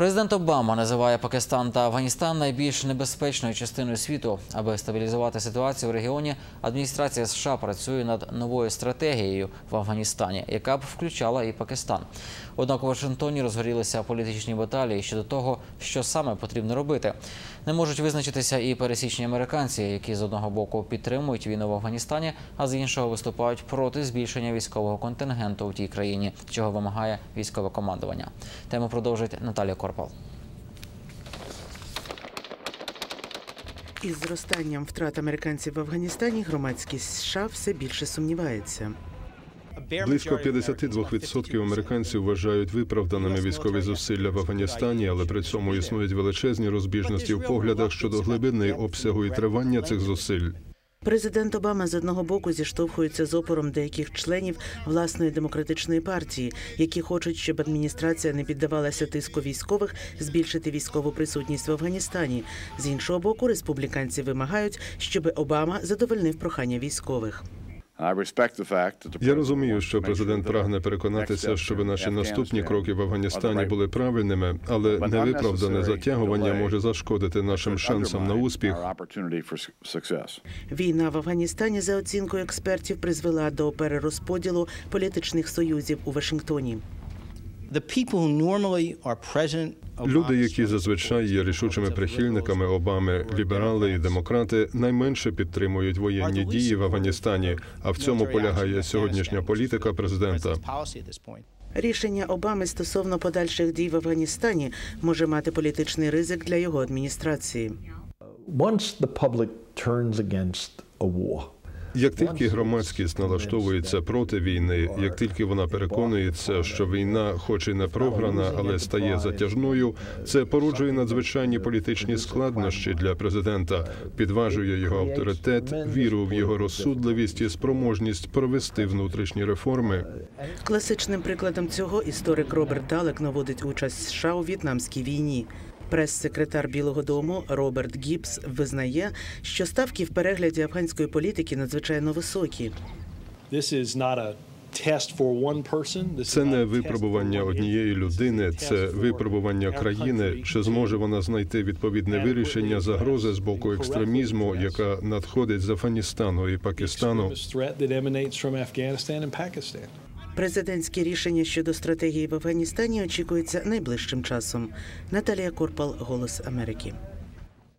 Президент Обама називає Пакистан та Афганістан найбільш небезпечною частиною світу. Аби стабілізувати ситуацію в регіоні, адміністрація США працює над новою стратегією в Афганістані, яка б включала і Пакистан. Однак у Вашингтоні розгорілися політичні баталії щодо того, що саме потрібно робити. Не можуть визначитися і пересічні американці, які з одного боку підтримують війну в Афганістані, а з іншого виступають проти збільшення військового контингенту в тій країні, чого вимагає військове командування. Тему продовжить Наталія Корпал. Із зростанням втрат американців в Афганістані громадськість США все більше сумнівається. Близько 52% американців вважають виправданими військові зусилля в Афганістані, але при цьому існують величезні розбіжності в поглядах щодо глибини обсягу і тривання цих зусиль. Президент Обама з одного боку зіштовхується з опором деяких членів власної демократичної партії, які хочуть, щоб адміністрація не піддавалася тиску військових збільшити військову присутність в Афганістані. З іншого боку, республіканці вимагають, щоб Обама задовольнив прохання військових. Я розумію, що президент прагне переконатися, щоб наші наступні кроки в Афганістані були правильними, але невиправдане затягування може зашкодити нашим шансам на успіх. Війна в Афганістані, за оцінкою експертів, призвела до перерозподілу політичних союзів у Вашингтоні. Люди, які зазвичай є рішучими прихильниками Обами, ліберали і демократи, найменше підтримують воєнні дії в Афганістані. А в цьому полягає сьогоднішня політика президента. Рішення Обами стосовно подальших дій в Афганістані може мати політичний ризик для його адміністрації. Once the public turns against a war, Як тільки громадськість налаштовується проти війни, як тільки вона переконується, що війна, хоч і не програна, але стає затяжною, це породжує надзвичайні політичні складнощі для президента, підважує його авторитет, віру в його розсудливість і спроможність провести внутрішні реформи. Класичним прикладом цього історик Роберт Далек наводить участь США у в'єтнамській війні. Прес-секретар Білого Дому Роберт Гібс визнає, що ставки в перегляді афганської політики надзвичайно високі. Це не випробування однієї людини, це випробування країни. Чи зможе вона знайти відповідне вирішення загрози з боку екстремізму, яка надходить з Афганістану і Пакистану? Президентське рішення щодо стратегії в Афганістані очікується найближчим часом. Наталія Корпал, Голос Америки.